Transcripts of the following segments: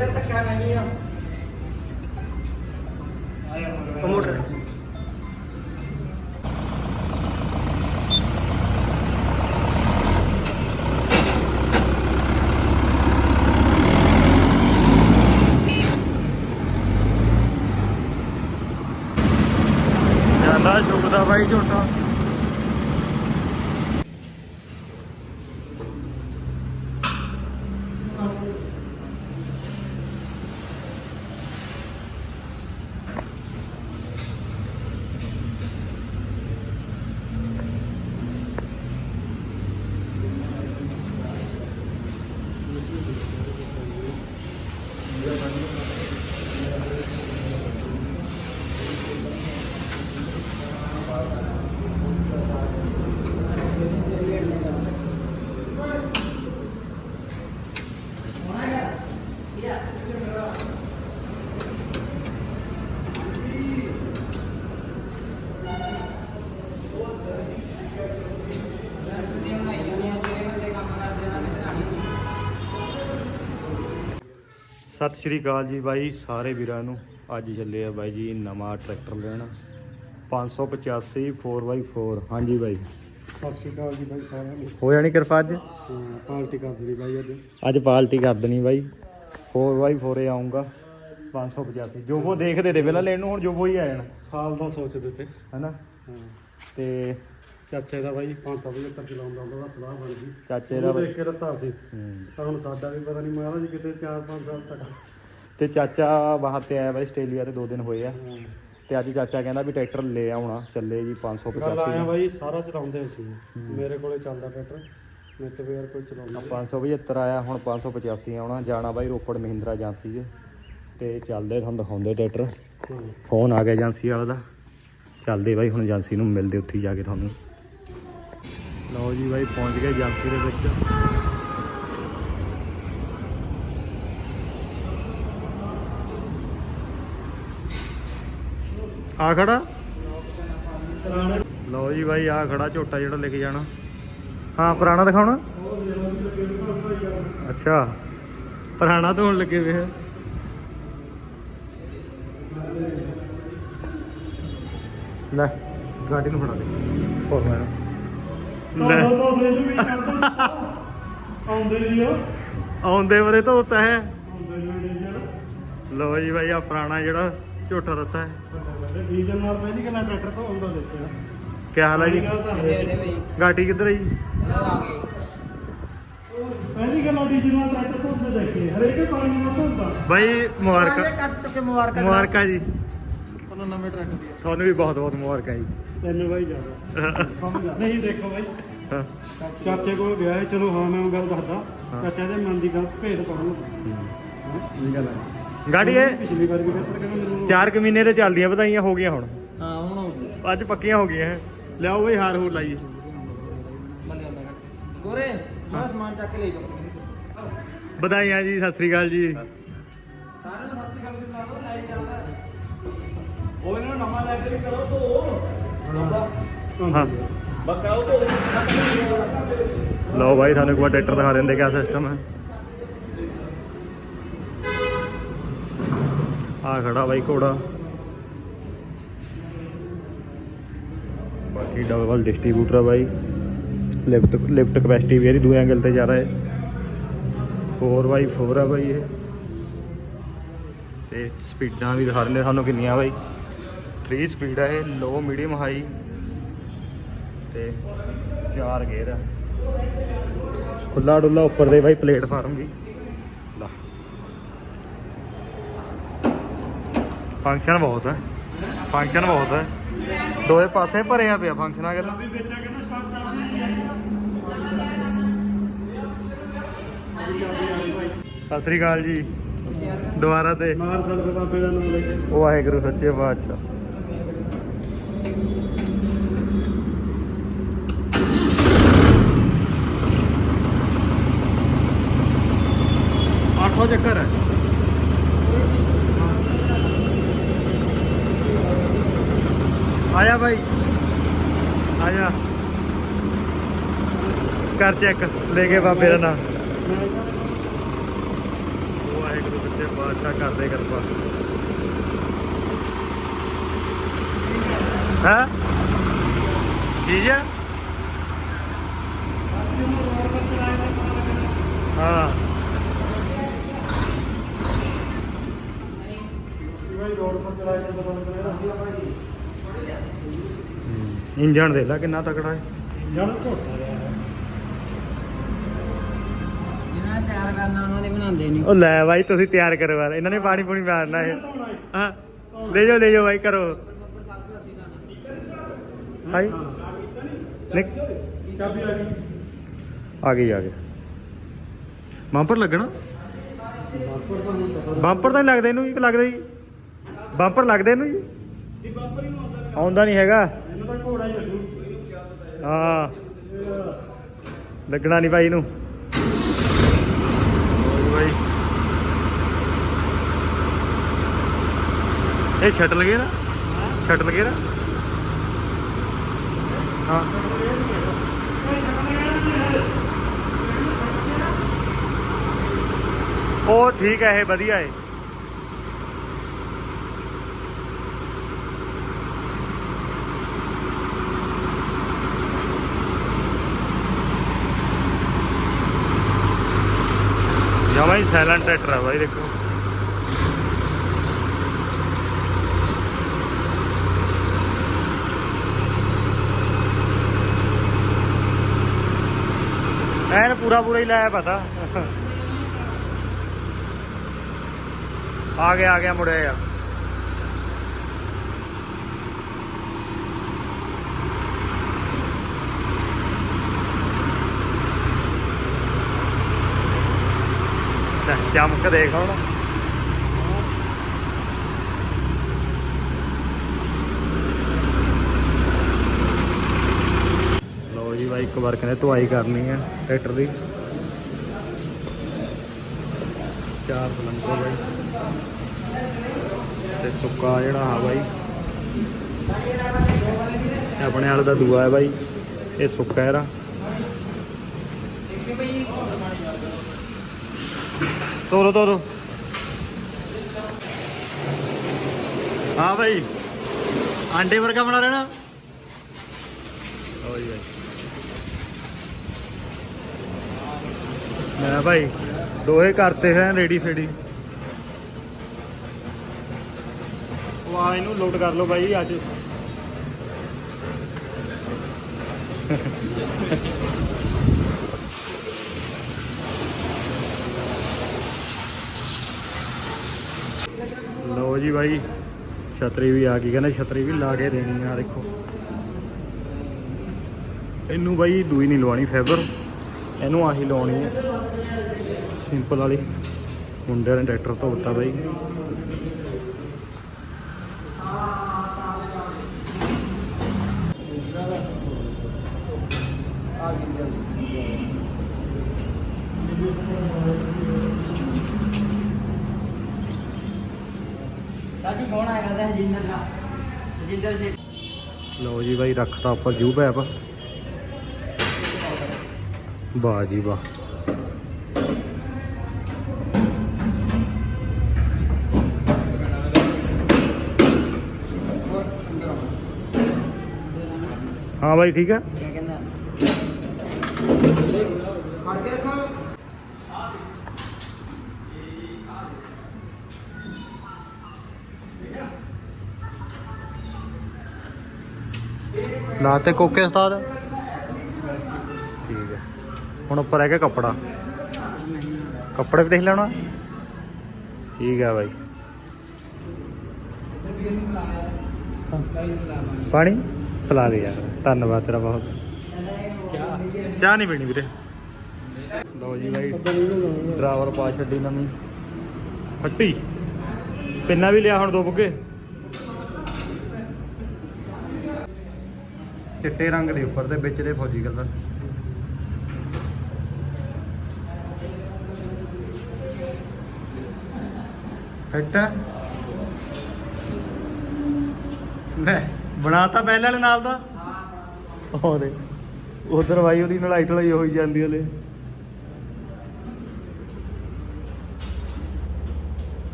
ਇਹਦਾ ਧੱਕਾ ਨਹੀਂ ਆ ਪ੍ਰਮੋਟਰ ਜਾਂਦਾ ਸ਼ੁਕਦਾ ਬਾਈ ਝੋਟਾ ਸਤਿ ਸ਼੍ਰੀ ਅਕਾਲ ਜੀ ਬਾਈ ਸਾਰੇ ਵੀਰਾਂ ਨੂੰ। ਅੱਜ ਚੱਲੇ ਆ ਬਾਈ ਜੀ ਨਵਾਂ ਟਰੈਕਟਰ ਲੈਣ। 585 4x4 ਹਾਂਜੀ ਬਾਈ। ਸਤਿ ਸ਼੍ਰੀ ਅਕਾਲ ਜੀ ਬਾਈ ਸਾਰਿਆਂ ਨੂੰ। ਹੋ ਜਾਣੀ ਕਿਰਪਾ ਅੱਜ? ਹਾਂ, ਪਾਰਟੀ ਕਰ ਦਿੱਤੀ ਬਾਈ ਅੱਜ। ਅੱਜ ਪਾਰਟੀ ਕਰ ਦੇਣੀ ਬਾਈ। 4x4 ਆਉਂਗਾ 585 ਜੋ ਉਹ ਦੇਖਦੇ ਤੇ ਪਹਿਲਾਂ ਲੈਣ ਨੂੰ ਹੁਣ ਜੋ ਉਹ ਹੀ ਆ ਜਾਣਾ। ਸਾਲ ਦਾ ਸੋਚਦੇ ਤੇ। ਹੈਨਾ? ਹਾਂ। ਤੇ ਚਾਚੇ ਦਾ ਬਾਈ 575 ਚਲਾਉਣ ਦਾ ਉਹਦਾ ਸਲਾਹ ਬਣ ਗਈ। ਚਾਚੇ ਦਾ ਦੇਖ ਕੇ ਰੱਤਾ ਸੀ ਹੂੰ। ਪਰ ਹੁਣ ਸਾਡਾ ਵੀ ਪਤਾ ਨਹੀਂ ਮਹਾਰਾਜ ਕਿਤੇ 4-5 ਸਾਲ ਤੱਕ। ਤੇ ਚਾਚਾ ਬਾਹਰ ਤੇ ਆਇਆ ਬਾਈ ਆਸਟ੍ਰੇਲੀਆ ਤੇ 2 ਦਿਨ ਹੋਏ ਆ। ਤੇ ਅੱਜ ਚਾਚਾ ਕਹਿੰਦਾ ਵੀ ਟਰੈਕਟਰ ਲੈ ਆਉਣਾ ਚੱਲੇ ਜੀ ਗੱਲ 585 ਆਇਆ ਬਾਈ ਸਾਰਾ ਚਲਾਉਂਦੇ ਸੀ ਮੇਰੇ ਕੋਲੇ ਚੱਲਦਾ ਟਰੈਕਟਰ ਮੈਂ ਤੇ ਯਾਰ ਕੋਈ ਚਲਾਉਂਦਾ 575 ਆਇਆ ਹੁਣ 585 ਆਉਣਾ। ਜਾਣਾ ਬਾਈ ਰੋਪੜ ਮਹਿੰਦਰਾ ਏਜੰਸੀ 'ਚ। ਤੇ ਚੱਲਦੇ ਤੁਹਾਨੂੰ ਦਿਖਾਉਂਦੇ ਟਰੈਕਟਰ। ਫੋਨ ਆ ਗਿਆ ਏਜੰਸੀ ਵਾਲਾ ਦਾ। ਚੱਲਦੇ ਬਾਈ ਹੁਣ ਏਜੰਸੀ ਨੂੰ ਮਿਲਦੇ ਉੱਥੇ ਜਾ ਕੇ ਤੁਹਾਨੂੰ। ਲਓ ਜੀ ਬਾਈ, ਪਹੁੰਚ ਗਏ ਏਜੰਸੀ ਦੇ ਵਿੱਚ। ਆ ਖੜਾ? ਲਓ ਜੀ ਬਾਈ, ਆ ਖੜਾ ਝੋਟਾ ਜਿਹੜਾ ਲੈ ਕੇ ਜਾਣਾ। ਹਾਂ, ਪੁਰਾਣਾ ਦਿਖਾਉਣਾ? ਅੱਛਾ, ਪੁਰਾਣਾ ਤਾਂ ਹੁਣ ਲੱਗੇ ਵੇ ਲੈ, ਗਾਡੀ ਨੂੰ ਫੜਾ ਦੇ। ਹੋਰ ਮੈਂ ਲੈ। ਆਉਂਦੇ ਨਹੀਂ ਆ। ਆਉਂਦੇ ਵਰੇ ਧੋਤਾ ਹੈ। ਆਉਂਦੇ ਨਹੀਂ ਯਾਰ ਲਓ ਜੀ ਬਾਈ ਆ ਪੁਰਾਣਾ ਜਿਹੜਾ ਝੋਟਾ ਰੱਤਾ ਹੈ। ਡੀਜ਼ਲ ਨਾਲ ਪਹਿਲੀ ਗੱਲਾਂ ਟਰੈਕਟਰ ਤੋਂ ਆਉਂਦਾ ਦੇਖਿਆ ਕੀ ਹਾਲ ਹੈ ਜੀ? ਗਾਟੀ ਕਿੱਧਰ ਹੈ ਜੀ? ਪਹਿਲੀ ਗੱਲਾਂ ਡੀਜ਼ਲ ਨਾਲ ਟਰੈਕਟਰ ਤੋਂ ਆਉਂਦਾ ਦੇਖੇ ਹਰੇਕ ਪਾਣੀ ਨਾਲ ਧੋਂਦਾ। ਬਾਈ ਮੁਬਾਰਕਾਂ। ਕੱਟ ਚੁੱਕੇ ਮੁਬਾਰਕਾਂ ਮੁਬਾਰਕਾਂ ਜੀ। ਤੁਹਾਨੂੰ ਨਵੇਂ ਟਰੱਕ ਦੀ ਤੁਹਾਨੂੰ ਵੀ ਬਹੁਤ ਬਹੁਤ ਮੁਬਾਰਕਾਂ ਜੀ। ਤੈਨੂੰ ਬਾਈ ਜ਼ਿਆਦਾ ਨਹੀਂ ਦੇਖੋ ਬਾਈ। ਹਾਂ। ਚਾਚੇ ਕੋਲ ਗਿਆ ਚਲੋ ਹਾਂ ਮੈਂ ਉਹ ਗੱਲ ਦੱਸਦਾ। ਚਾਚਾ ਦੇ ਮਨ ਦੀ ਗੱਲ ਭੇਦ ਪਾਉਣ ਇਹ ਗੱਲ ਹੈ ਗਾੜੀ ਇਹ ਪਿਛਲੀ ਵਾਰ ਵੀ ਕਹਿੰਦਾ ਕਿ ਮੈਨੂੰ 4 ਕੁ ਮਹੀਨੇ ਤੇ ਚੱਲਦੀਆਂ ਵਧਾਈਆਂ ਹੋ ਗਈਆਂ ਹੁਣ। ਹਾਂ ਹੁਣ ਹੋ ਗਿਆ ਅੱਜ ਪੱਕੀਆਂ ਹੋ ਗਈਆਂ। ਹੈ। ਲਿਆਓ ਬਈ ਹਾਰ ਹੂਰ ਲਾਈਏ। ਗੋਰੇ ਮੇਰਾ ਸਮਾਨ ਚੱਕ ਕੇ ਲੈ ਜਾਓ। ਵਧਾਈਆਂ ਜੀ ਸਤਿ ਸ੍ਰੀ ਅਕਾਲ ਜੀ। ਸਾਰਿਆਂ ਨੂੰ ਸਤਿ ਸ਼੍ਰੀ ਅਕਾਲ ਜੀ ਲਾਓ ਲਾਈਟ ਚੱਲਦਾ ਉਹ ਇਹਨਾਂ ਨੂੰ ਨਵਾਂ ਲੈ ਕੇ ਵੀ ਕਰੋ ਤੋਂ ਹਾਂ। ਲਓ ਬਾਈ ਤੁਹਾਨੂੰ ਇੱਕ ਵਾਰ ਟਰੈਕਟਰ ਦਿਖਾ ਦਿੰਦੇ ਕਿਆ ਸਿਸਟਮ ਹੈ। ਆ ਖੜਾ ਬਾਈ ਘੋੜਾ। ਬਾਕੀ ਡਬਲ ਡਿਸਟ੍ਰੀਬਿਊਟਰ ਆ ਬਾਈ। ਲਿਫਟ ਲਿਫਟ ਕਪੈਸਿਟੀ ਵੀ ਇਹਦੀ, ਦੂਏ ਐਂਗਲ ਤੇ ਜਾ ਰਿਹਾ ਹੈ 4x4 ਆ ਬਾਈ ਇਹ। ਤੇ ਸਪੀਡਾਂ ਵੀ ਦਿਖਾ ਦਿੰਦੇ ਸਾਨੂੰ ਕਿੰਨੀਆਂ ਬਾਈ। 3 ਸਪੀਡ ਆ ਇਹ ਲੋ ਮੀਡੀਅਮ ਹਾਈ ਤੇ ਚਾਰ ਗੇਅਰ ਆ। ਖੁੱਲਾ ਡੁੱਲਾ ਉੱਪਰ ਦੇ ਬਾਈ ਪਲੇਟਫਾਰਮ ਵੀ। ਲਾ। ਫੰਕਸ਼ਨ ਬਹੁਤ ਹੈ ਫੰਕਸ਼ਨ ਬਹੁਤ ਹੈ ਦੋਏ ਪਾਸੇ ਭਰਿਆ ਪਿਆ ਫੰਕਸ਼ਨਾਂ ਗੱਲ ਸਤਿ ਸ੍ਰੀ ਅਕਾਲ ਜੀ। ਦੁਬਾਰਾ ਤੇ। ਮਾਰ ਸਰ ਬਾਬੇ ਦਾ ਨਾਮ ਲੈ ਕੇ। ਵਾਹਿਗੁਰੂ ਸੱਚੇ ਬਾਦਸ਼ਾਹ 100 ਚੱਕਰ। ਹੈ ਆਇਆ ਭਾਈ ਆਇਆ ਕਰ ਚੈੱਕ ਲੈ ਕੇ ਬਾਬੇ ਦਾ ਨਾਮ। ਆਏ ਵਾਹਿਗੁਰੂ ਬੱਚੇ ਬਾਦਸ਼ਾਹ ਕਰਦੇ ਕਰਪਾ। ਹਾਂ? ਜੀ ਹੈ ਹਾਂ। ਭਾਈ ਰੋਡ ਪਰ ਚਲਾਇਆ ਜਾਂਦਾ ਬੰਦ ਇੰਜਣ ਦੇ ਲਾ ਕਿੰਨਾ ਤਕੜਾ ਹੈ। ਜਨ ਘੋਟਾ ਨੇ ਤਿਆਰ ਕਰਨਾ ਉਹਨਾਂ ਦੇ ਬਣਾਉਂਦੇ ਨਹੀਂ। ਉਹ ਲੈ ਬਾਈ ਤੁਸੀਂ ਤਿਆਰ ਕਰੋ ਯਾਰ ਇਹਨਾਂ ਨੇ ਪਾਣੀ ਪੂਣੀ ਮਾਰਨਾ ਇਹ ਹਾਂ। ਲੈ ਜਾਓ ਲੈ ਜਾਓ ਬਾਈ ਕਰੋ। ਹਾਈ ਨਿਕ ਚਾਬੀ ਆ ਗਈ। ਆ ਗਈ ਆ ਗਈ। ਬੰਪਰ ਲੱਗਣਾ? ਬਾਪਰ ਤਾਂ ਨਹੀਂ ਲੱਗਦਾ ਇਹਨੂੰ ਜੀ ਲੱਗਦਾ ਜੀ? ਬੰਪਰ ਲੱਗਦੇ ਇਹਨੂੰ ਜੀ? ਇਹ ਬਾਪਰ ਹੀ ਆਉਂਦਾ ਆਉਂਦਾ ਨਹੀਂ ਹੈਗਾ। ਇਹਨੂੰ ਤਾਂ ਘੋੜਾ ਹੀ। ਲੱਗੂ ਹਾਂ ਲੱਗਣਾ ਨਹੀਂ ਭਾਈ ਇਹਨੂੰ। ਹੋਰ ਇਹ ਸ਼ਟਲ ਗੇਰਾ ਸ਼ਟਲ ਗੇਰਾ ਹਾਂ। ਉਹ ਠੀਕ ਹੈ, ਇਹ ਵਧੀਆ ਹੈ। ਜਮਾ ਹੀ ਸਾਇਲੈਂਟ ਟਰੈਕਟਰ ਹੈ ਬਾਈ, ਦੇਖੋ। ਐਨ ਪੂਰਾ ਪੂਰਾ ਹੀ ਲਾਇਆ ਪਤਾ। ਆ ਗਿਆ ਆ ਗਿਆ ਮੁੜਿਆ ਯਾਰ ਲੈ, ਚਮਕ ਦੇਖ ਹੁਣ। ਲੋ ਜੀ ਬਾਈ ਇੱਕ ਵਾਰ ਕਹਿੰਦੇ ਧੁਆਈ ਕਰਨੀ ਹੈ ਟਰੈਕਟਰ ਦੀ। ਚਾਰ ਸਿਲੰਡਰ ਬਾਈ। ਤੇ ਸੁੱਕਾ ਜਿਹੜਾ ਆ ਬਾਈ। ਆਪਣੇ ਵਾਲੇ ਦਾ ਦੂਆ ਹੈ ਬਾਈ। ਇਹ ਸੁੱਕਾ ਇਹਦਾ। ਤੋਰੋ ਤੋਰੋ। ਹਾਂ ਭਾਈ ਆਂਡੇ ਵਰਗਾ ਬਣਾ ਰਹਿਣਾ ਲਓ ਭਾਈ ਮੈਂ ਭਾਈ ਦੋਹੇ ਕਰਤੇ ਹੈ ਰੈਡੀ ਫੇੜੀ। ਵਾਹ ਇਹਨੂੰ ਲੋਡ ਕਰ ਲਓ ਭਾਈ ਅੱਜ ਲਓ ਜੀ ਭਾਈ ਛਤਰੀ ਵੀ ਆ ਗਈ, ਕਹਿੰਦੇ ਛਤਰੀ ਵੀ ਲਾ ਕੇ ਦੇਣੀ ਆ, ਦੇਖੋ। ਇਹਨੂੰ ਬਾਈ ਦੂਈ ਨਹੀਂ ਲਵਾਉਣੀ, ਫਾਈਬਰ। ਇਹਨੂੰ ਆਹੀ ਲਾਉਣੀ ਹੈ ਸਿੰਪਲ ਵਾਲੀ। ਮੁੰਡੇ ਨੇ ਟਰੈਕਟਰ ਧੋਤਾ ਬਾਈ। ਸਾਡੀ ਫੋਨ ਆਇਆ ਦਾ। ਜਿੰਦਰ ਸੇ ਲਓ ਜੀ ਬਾਈ, ਰੱਖਤਾ ਉੱਪਰ ਜੂ ਪੈਪ। ਵਾਹ ਜੀ ਵਾਹ। ਹਾਂ ਬਾਈ, ਠੀਕ ਹੈ? ਲਾਤੇ ਕੋਕੇ ਉਸਤਾਦ। ਠੀਕ ਹੈ। ਹੁਣ ਉੱਪਰ ਹੈਗਾ ਕੱਪੜਾ। ਕੱਪੜੇ ਵੀ ਦੇਖ ਲੈਣਾ। ਠੀਕ ਹੈ ਬਾਈ। ਪਾਣੀ? ਪਿਲਾ ਦੇ ਯਾਰ। ਧੰਨਵਾਦ ਤੇਰਾ ਬਹੁਤ। ਚਾਹ ਨਹੀਂ ਪੀਣੀ ਵੀਰੇ। ਲਓ ਜੀ ਬਾਈ। ਡਰਾਈਵਰ ਪਾ ਛੱਡੀ ਨਵੀਂ। ਫੱਟੀ। ਪਿੰਨਾ ਵੀ ਲਿਆ ਹੁਣ ਦੋ ਬੁੱਗੇ। ਚਿੱਟੇ ਰੰਗ ਦੇ ਉੱਪਰ ਤੇ ਵਿੱਚ ਦੇ ਫੌਜੀ ਕਲਰ। ਫਿੱਟ ਹੈ? ਲੈ ਬਣਾਤਾ ਪਹਿਲੇ ਵਾਲੇ ਨਾਲ ਦਾ? ਉਹ ਦੇ ਉਧਰ ਬਾਈ ਉਹਦੀ ਨਲਾਈ ਢਲਾਈ ਹੋਈ ਜਾਂਦੀ ਹਲੇ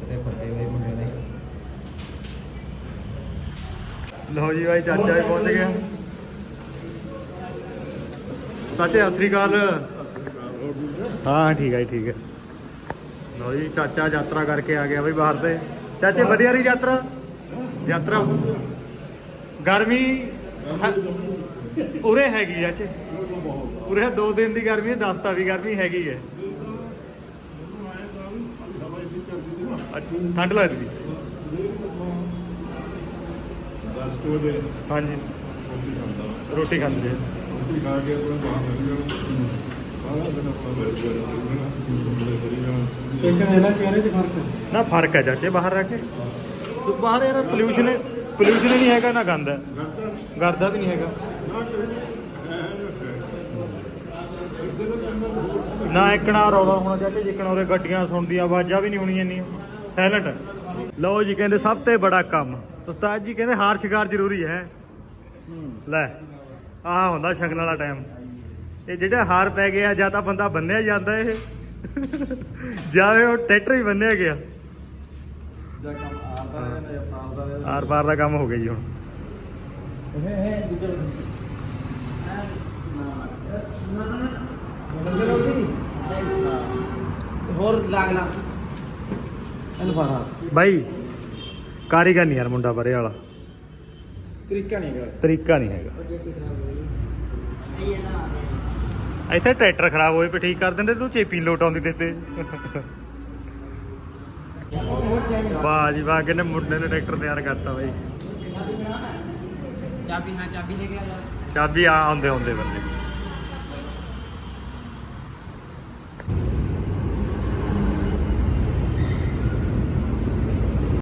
ਤੇ ਫੱਟੇ ਹੋਏ ਮੁੰਡੇ ਨੇ ਲਓ ਜੀ ਭਾਈ ਚਾਚਾ ਵੀ ਪਹੁੰਚ ਗਿਆ। ਚਾਚੇ ਸਤਿ ਸ੍ਰੀ ਅਕਾਲ। ਹਾਂ ਠੀਕ ਹੈ ਜੀ, ਠੀਕ ਹੈ ਲਓ ਜੀ ਚਾਚਾ ਯਾਤਰਾ ਕਰਕੇ ਆ ਗਿਆ ਬਈ ਬਾਹਰ ਤੇ। ਚਾਚੇ ਵਧੀਆ ਰਹੀ ਯਾਤਰਾ? ਯਾਤਰਾ? ਗਰਮੀ ਹ- ਉਰੇ ਹੈਗੀ ਚਾਚੇ। ਉਰੇ ਦੋ ਦਿਨ ਦੀ ਗਰਮੀ ਹੈ 10 ਤਾਂ ਵੀ ਗਰਮੀ ਹੈਗੀ ਹੈ। ਅੱਛਾ, ਠੰਡ ਲੱਗਦੀ। ਹਾਂਜੀ। ਰੋਟੀ ਖਾਂਦੇ। ਆ। ਲੇਕਿਨ ਇਹਨਾਂ ਚਿਹਰੇ 'ਚ ਫ਼ਰਕ ਹੈ? ਨਾ ਫ਼ਰਕ ਹੈ ਚਾਚੇ ਬਾਹਰ ਰਹਿ ਕੇ। ਸੋ ਬਾਹਰ ਯਾਰ ਪੋਲਿਊਸ਼ਨ ਪੋਲਿਊਸ਼ਨ ਨਹੀਂ ਹੈਗਾ ਨਾ ਗੰਦ। ਹੈ ਗਰਦਾ ਵੀ ਨਹੀਂ ਹੈਗਾ। ਨਾ ਇਕਣਾ ਰੌਲਾ ਹੋਣਾ ਚਾਚੇ ਜਿਕਣਾ ਉਰੇ ਗੱਡੀਆਂ ਸੁਣਦੀਆਂ ਆਵਾਜ਼ਾਂ ਵੀ ਨਹੀਂ ਹੋਣੀਆਂ ਇੰਨੀਆਂ। ਸਾਇਲੈਂਟ ਲਓ ਜੀ ਕਹਿੰਦੇ ਸਭ ਤੋਂ ਬੜਾ ਕੰਮ। ਉਸਤਾਦ ਜੀ ਕਹਿੰਦੇ ਹਾਰ ਸ਼ਿਕਾਰ ਜ਼ਰੂਰੀ ਹੈ। ਲੈ ਆਹ ਹੁੰਦਾ ਸ਼ਗਨ ਵਾਲਾ ਟਾਈਮ ਇਹ ਜਿਹੜਾ ਹਾਰ ਪੈ ਗਿਆ ਜਾਂ ਤਾਂ ਬੰਦਾ ਬੰਨਿਆ ਜਾਂਦਾ ਇਹ। ਜਾਵੇ ਉਹ ਟਰੈਕਟਰ ਹੀ ਬੰਨਿਆ ਗਿਆ। ਆਰ ਪਾਰ ਦਾ ਕੰਮ ਹੋ ਗਿਆ ਜੀ ਹੁਣ। ਹੋਰ ਲਾਗ ਲਾ। ਇਹਨੂੰ ਫਾਰਾ ਬਾਈ ਕਾਰੀਗਰ ਨਹੀਂ ਯਾਰ ਮੁੰਡਾ ਬਰੇ ਵਾਲਾ। ਤਰੀਕਾ ਨਹੀਂ ਕਰ ਤਰੀਕਾ ਨਹੀਂ ਹੈਗਾ। ਇੱਥੇ ਟਰੈਕਟਰ ਖਰਾਬ ਹੋਏ ਪਏ ਠੀਕ ਕਰ ਦਿੰਦੇ ਤੂੰ ਚੇਪੀ ਲੋਟ ਆਉਂਦੀ ਤੇ ਤੇ। ਵਾਹ ਜੀ ਵਾਹ ਕਿੰਨੇ ਮੁੰਡੇ ਨੇ ਟਰੈਕਟਰ ਤਿਆਰ ਕਰਤਾ ਬਾਈ। ਚਾਬੀ ਹਾਂ ਚਾਬੀ ਲੈ ਕੇ ਆ ਜਾ। ਚਾਬੀ ਆ ਆਉਂਦੇ ਆਉਂਦੇ ਬੰਦੇ।